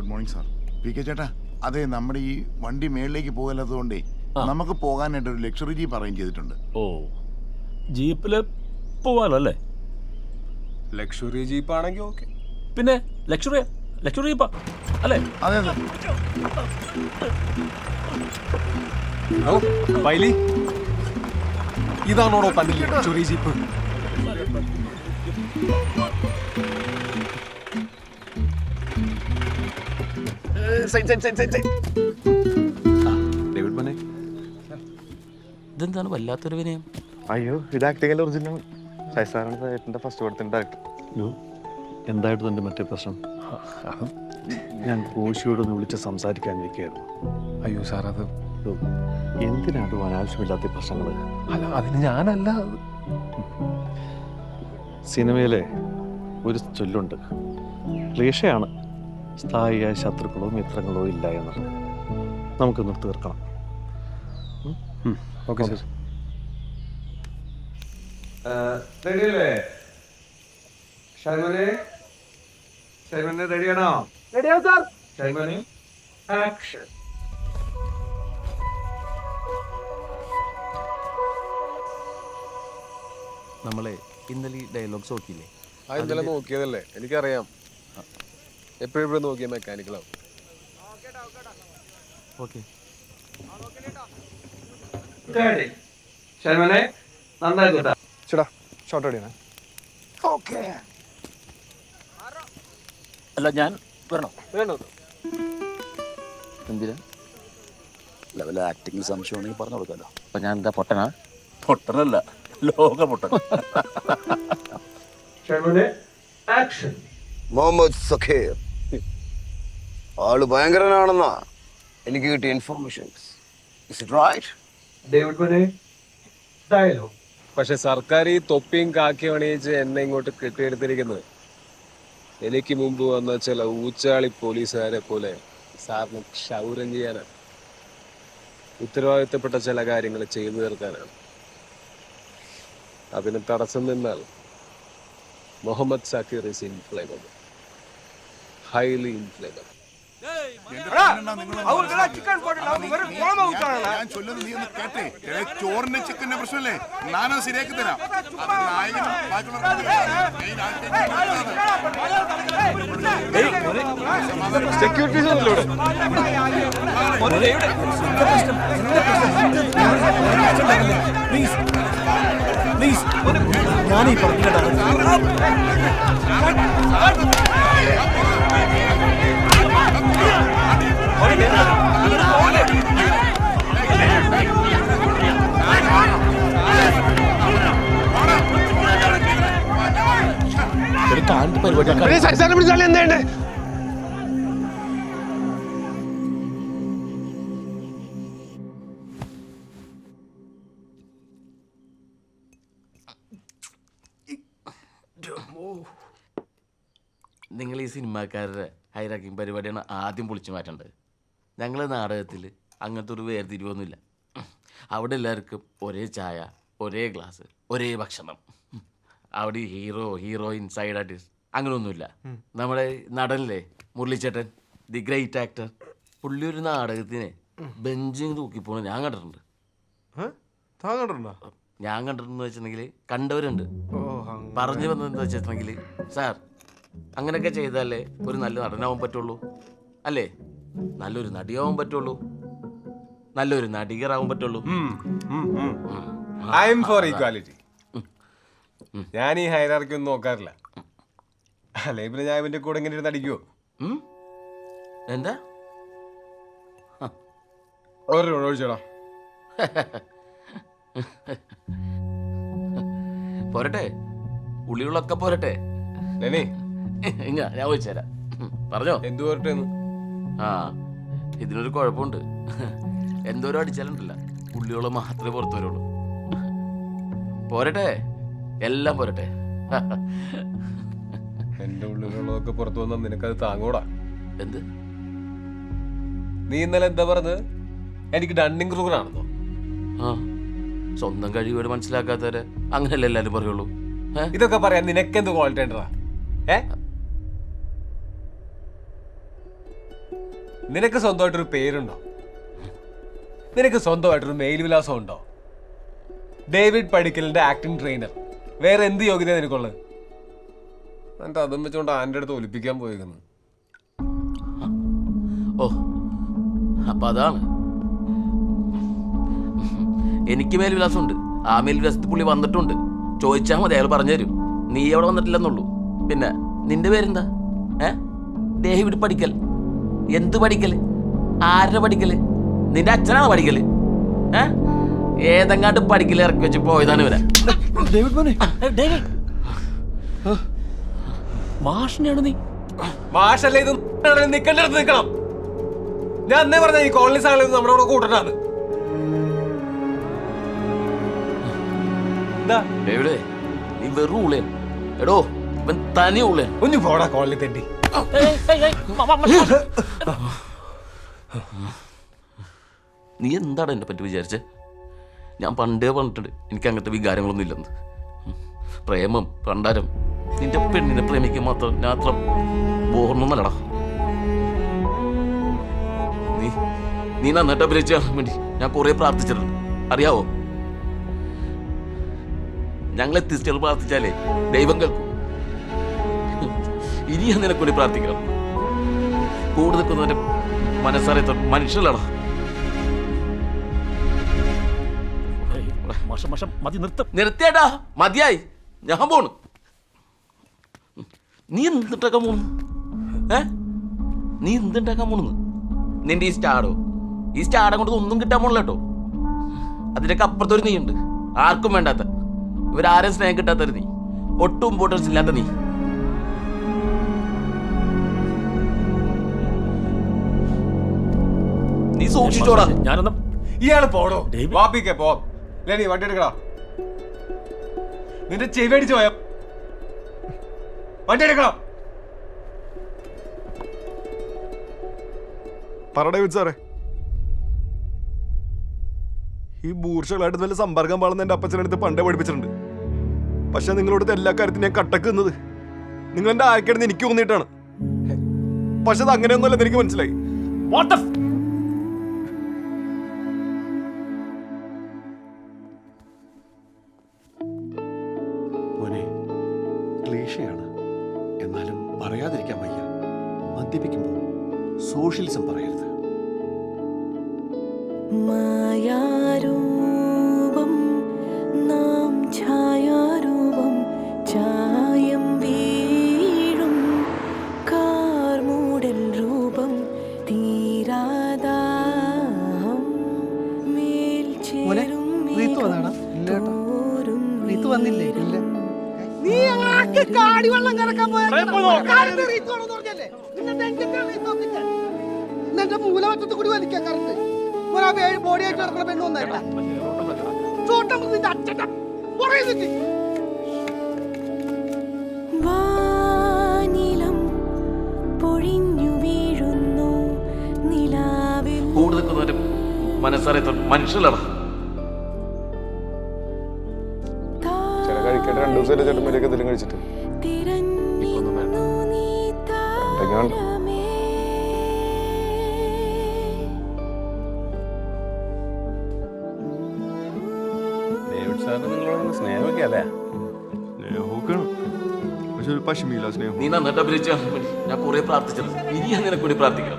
Good morning sir P K ചേട്ടാ അതെ നമ്മുടെ ഈ വണ്ടി മേളിലേക്ക് പോകല്ലാത്തതുകൊണ്ടേ നമുക്ക് പോകാനായിട്ട് ഒരു ലക്ഷറി ജീപ്പ് അറേഞ്ച് ചെയ്തിട്ടുണ്ട്. ഓ ജീപ്പിൽ പോവാലോ അല്ലേ ലക്ഷറി ജീപ്പ് ആണെങ്കിൽ ഓക്കെ പിന്നെ ലക്ഷറി ലക്ഷറി ജീപ്പാ അല്ലേ? അതെ അതെ. ഇതാണോടോ തന്റെ ലക്ഷറി ജീപ്പ് ഡേവിഡ് ബനെ ഇതെന്താണ് വല്ലാത്തൊരു വിനയം? അയ്യോ ഇത് ആക്ടിക്കൽ ഒറിജിനൽ ഏട്ടന്റെ ഫസ്റ്റ് പടത്തിന്റെ ഡയറക്ടർ എന്തായിട്ട് തന്റെ മറ്റേ പ്രശ്നം? ഞാൻ കോശിയോടൊന്ന് വിളിച്ച് സംസാരിക്കാനിരിക്കുകയായിരുന്നു. അയ്യോ സാർ അത് എന്തിനാണ് അനാവശ്യമില്ലാത്ത പ്രശ്നങ്ങൾ അല്ല അതിന് ഞാനല്ല. സിനിമയിലെ ഒരു ചൊല്ലുണ്ട്. ക്ലീഷയാണ്. സ്ഥായിയായ ശത്രുക്കളോ മിത്രങ്ങളോ ഇല്ല എന്നത് നമുക്കൊന്ന് തീർക്കണം. ഓക്കെ സാർ റെഡിയല്ലേ? ഷൈമനെ? ഷൈമനെ റെഡിയാണോ? റെഡിയാണ് സാർ. ഷൈമനെ? ആക്ഷൻ. നമ്മളെ ഇന്നലെ ഈ ഡയലോഗ്സ് നോക്കിയില്ലേ? ആ ഇന്നലെ നോക്കിയതല്ലേ? എനിക്കറിയാം. എപ്പോഴും നോക്കിയ മെക്കാനിക്കലാവും ഓക്കെ ചേട്ടാ ഷോർട്ട് അടിയാണ് അല്ല ഞാൻ വരണോ? വേണ്ട എന്തിനാ? അല്ല വല്ല ആക്ടിങ് സംശയമാണെങ്കിൽ പറഞ്ഞു കൊടുക്കാമല്ലോ അപ്പൊ ഞാൻ എന്താ പൊട്ടനാ? പൊട്ടനല്ല ലോക പൊട്ടൻ മുഹമ്മദ് സഖീർ. ആൾ ഭയങ്കരനാണെന്നാ എനിക്ക് കിട്ടിയ informations is it right David ബനെ dialogue പക്ഷെ സർക്കാർ ഈ തൊപ്പിയും കാക്കിയും അണിയിച്ച് എന്നെ ഇങ്ങോട്ട് കെട്ടിയെടുത്തിരിക്കുന്നത്. എനിക്ക് മുമ്പ് വന്ന ചില ഊച്ചാളി പോലീസുകാരെ പോലെ സാറിന് ക്ഷൗരം ചെയ്യാനാണ്. ഉത്തരവാദിത്തപ്പെട്ട ചില കാര്യങ്ങൾ ചെയ്തു തീർക്കാനാണ്. അതിന് തടസ്സം നിന്നാൽ Muhammad Zakir is inflable highly inflammable ഞാൻ ചൊല്ലുന്നത് നീ ഒന്ന് കേട്ടേ ചോറിന്റെ ചിക്കന്റെ പ്രശ്നമല്ലേ ഞാനത് ശരിയാക്കി തരാം മെയിൻ ആൾക്കാർക്ക് സെക്യൂരിറ്റീസ് ആണല്ലോ ഇവിടെ നിങ്ങൾ ഈ സിനിമാക്കാരുടെ ഹൈറാക്കിങ് പരിപാടിയാണ് ആദ്യം പൊളിച്ചു മാറ്റേണ്ടത്. ഞങ്ങൾ നാടകത്തിൽ അങ്ങനത്തെ ഒരു വേർതിരിവൊന്നുമില്ല. അവിടെ എല്ലാവർക്കും ഒരേ ചായ ഒരേ ഗ്ലാസ് ഒരേ ഭക്ഷണം. അവിടെ ഹീറോ ഹീറോയിൻ സൈഡ് ആർട്ടിസ്റ്റ് അങ്ങനെയൊന്നുമില്ല നമ്മുടെ നടനല്ലേ മുരളിച്ചേട്ടൻ ദി ഗ്രേറ്റ് ആക്ടർ പുള്ളി ഒരു നാടകത്തിന് ബെഞ്ചിങ് തൂക്കിപ്പോണ ഞാൻ കണ്ടിട്ടുണ്ട്. താൻ കണ്ടിട്ടുണ്ടോ? ഞാൻ കണ്ടിട്ടുണ്ടെന്ന് വെച്ചിട്ടുണ്ടെങ്കിൽ കണ്ടവരുണ്ട്. പറഞ്ഞു വന്നതെന്ന് വെച്ചിട്ടുണ്ടെങ്കിൽ സാർ അങ്ങനെയൊക്കെ ചെയ്താലേ ഒരു നല്ല നടനാവാൻ പറ്റുള്ളൂ. അല്ലേ? നല്ലൊരു നടിയാവാൻ പറ്റുള്ളൂ. നല്ലൊരു നടികറാവാൻ പറ്റുള്ളൂ. ഐ എം ഫോർ ഈക്വാലിറ്റി ഞാൻ ഈ ഹൈറാർക്കി ഒന്നും നോക്കാറില്ല. അല്ലെ പിന്നെ ഞാൻ ഇവന്റെ കൂടെ ഇങ്ങനെ ഇരുന്ന് അടിക്കുവോ ഉം? എന്താ? ഒരു ഒഴിച്ചോടാ പോരട്ടെ. ഉള്ളികളൊക്കെ പോരട്ടെ. ഞാൻ ചോദിച്ചു തരാം പറഞ്ഞോ. എന്തു പറഞ്ഞിട്ടെന്ന് ആ ഇതിനൊരു കുഴപ്പമുണ്ട്. എന്തോരം അടിച്ചാലുണ്ടല്ല ഉള്ളികൾ മാത്രമേ പുറത്തു വരുള്ളൂ. പോരട്ടെ എല്ലാം പോരട്ടെ. എന്റെ ഉള്ളിലുള്ളതൊക്കെ പുറത്തു വന്നാൽ നിനക്കത് താങ്ങൂടാ. എന്ത്? നീ ഇന്നലെ എന്താ പറഞ്ഞത്? എനിക്ക് ഡണ്ണിങ് ക്രൂഗറാണെന്നോ ആ സ്വന്തം കഴിവുകൾ മനസ്സിലാക്കാത്തവരെ അങ്ങനെയല്ല എല്ലാവരും പറയുള്ളൂ. ഇതൊക്കെ പറയാൻ നിനക്കെന്ത് ക്വാളിറ്റി ഉണ്ടടാ? ഏ? നിനക്ക് സ്വന്തമായിട്ടൊരു പേരുണ്ടോ? നിനക്ക് സ്വന്തമായിട്ടൊരു മെയിൽ വിലാസം ഉണ്ടോ ഡേവിഡ് പടിക്കലിന്റെ ആക്ടിംഗ് ട്രെയിനർ വേറെ എന്ത് യോഗ്യത നിനക്കുള്ളത്? എന്നിട്ട് അതും വെച്ചുകൊണ്ട് ആന്റെ അടുത്ത് ഒലിപ്പിക്കാൻ പോയിരുന്നു ഓ അപ്പൊ അതാണ്. എനിക്ക് മേൽവിലാസമുണ്ട്. ആ മേൽവിലാസത്തിൽ പുള്ളി വന്നിട്ടുണ്ട്. ചോദിച്ചാൽ മതി അയാൾ പറഞ്ഞു തരും നീ അവിടെ വന്നിട്ടില്ലെന്നുള്ളൂ. പിന്നെ നിന്റെ പേരെന്താ? ഏ? വിട്ട് പഠിക്കൽ എന്ത് പഠിക്കൽ? ആരുടെ പഠിക്കൽ? നിന്റെ അച്ഛനാണ് പഠിക്കൽ? ഏ? ഏതെങ്ങാണ്ട് പഠിക്കൽ ഇറക്കി വെച്ച് പോയതാണ് ഇവരെ ഡേവിഡ് മോനെ. ഡേവിഡ്. മാഷിനെയാണ് നീ? മാഷല്ലേ ഇത്? ഞാൻ അന്നേ പറഞ്ഞ ഈ കോളനി സാഹചര്യം നമ്മുടെ കൂടെ കൂട്ടണ്ടാന്ന്. എന്താ? ഡേവിഡ് നീ വെറും ഉള്ളേ എടോ ഇവൻ തനി ഉള്ളേ ഒന്ന് പോടാ കോളനി തെണ്ടി. നീ എന്താണ് എന്നെ പറ്റി വിചാരിച്ചേ? ഞാൻ പണ്ടേ പറഞ്ഞിട്ടുണ്ട് എനിക്ക് അങ്ങനത്തെ വികാരങ്ങളൊന്നും ഇല്ലെന്ന്. പ്രേമം പണ്ടാരം. നിന്റെ പെണ്ണിനെ പ്രേമിക്കാൻ മാത്രം ഞാൻ അത്ര ബോർണൊന്നല്ലടാ നീ നീ നന്നായിട്ട് അഭിനയിച്ചു കാണാൻ വേണ്ടി ഞാൻ കുറെ പ്രാർത്ഥിച്ചിട്ടുണ്ട്. അറിയാവോ? ഞങ്ങൾ പ്രാർത്ഥിച്ചാലേ ദൈവം കേൾക്കും. ഇനി ഞാൻ നിനക്ക് പ്രാർത്ഥിക്കണം കൂടെ നിൽക്കുന്നവന്റെ മനസ്സറിയ മാഷ മതി നിർത്തം. നിർത്തിയേട്ടാ മതിയായി. ഞാൻ പോണു. നീ എന്തിട്ടാക്കാൻ പോണു? ഏ? നീ എന്തുണ്ടാക്കാൻ പോണെന്ന് നിന്റെ ഈ സ്റ്റാഡോ. ഈ സ്റ്റാഡം കൊണ്ട് ഒന്നും കിട്ടാൻ പോണില്ല കേട്ടോ. അതിനൊക്കെ അപ്പുറത്തൊരു നീ ഉണ്ട് ആർക്കും വേണ്ടാത്ത. ഇവരാരും സ്നേഹം കിട്ടാത്തൊരു നീ. ഒട്ടും ഇമ്പോർട്ടൻസ് ഇല്ലാത്ത നീ. നീ സൂക്ഷിച്ചോടാ. ഞാനൊന്നും ഇയാൾ പോടോ. വാപ്പിക്കേ പോ ലെനി വണ്ടി എടുക്കടാ. നിന്റെ ചെവി അടിച്ചു പോയോ? വണ്ടി എടുക്കണം പറ ഡേവിഡ് സാറേ. ഈ ബൂർഷകളായിട്ട് നല്ല സമ്പർക്കം പാടുന്ന എന്റെ അപ്പച്ചനടുത്ത് പണ്ടേ പഠിപ്പിച്ചിട്ടുണ്ട്. പക്ഷെ നിങ്ങളോടത്തെ എല്ലാ കാര്യത്തിനും ഞാൻ കട്ടക്കുന്നത് നിങ്ങൾ എന്റെ എനിക്ക് തോന്നിയിട്ടാണ്. പക്ഷെ അത് അങ്ങനെയൊന്നുമല്ലെന്ന് എനിക്ക് മനസ്സിലായി. സോഷ്യലിസം പറയരുത്. മായാരൂപം നാം ഛായാരൂപം ചായം വീഴും. കാർമൂടൽ രൂപം തീരാദാഹം മേൽ ചേരും റീത്തു വന്നില്ലേ? ഇല്ല. നീ ആക്കി കാടി വെള്ളം കറക്കാൻ എന്റെ മൂലമറ്റത്ത് കൂടി വലിക്കാൻ കറണ്ട് ബോഡി ആയിട്ട് നടക്കുന്ന പെണ്ണു വന്നേട്ടാ ചോട്ടം നിന്റെ അച്ഛന്റെ പറയുന്നില്ല വാനിലം പൊഴിഞ്ഞു വീഴുന്നു നിലാവിൽ. കൂടെ നിൽക്കുന്നവന്റെ മനസ്സറിയത്ത മനുഷ്യലടാ ചില കഴിക്കട്ടെ രണ്ടു ദിവസം ചേട്ടൻ വരെയൊക്കെ എന്തെങ്കിലും കഴിച്ചിട്ട്. ഇപ്പൊ പക്ഷെ ഒരു പശുമില്ല സ്നേഹം. നീ നന്നായിട്ട് അഭിനയിച്ചു കാണാൻ വേണ്ടി ഞാൻ കുറെ പ്രാർത്ഥിച്ചത് ഇനി ഞാൻ നിനക്കൂടി പ്രാർത്ഥിക്കണം.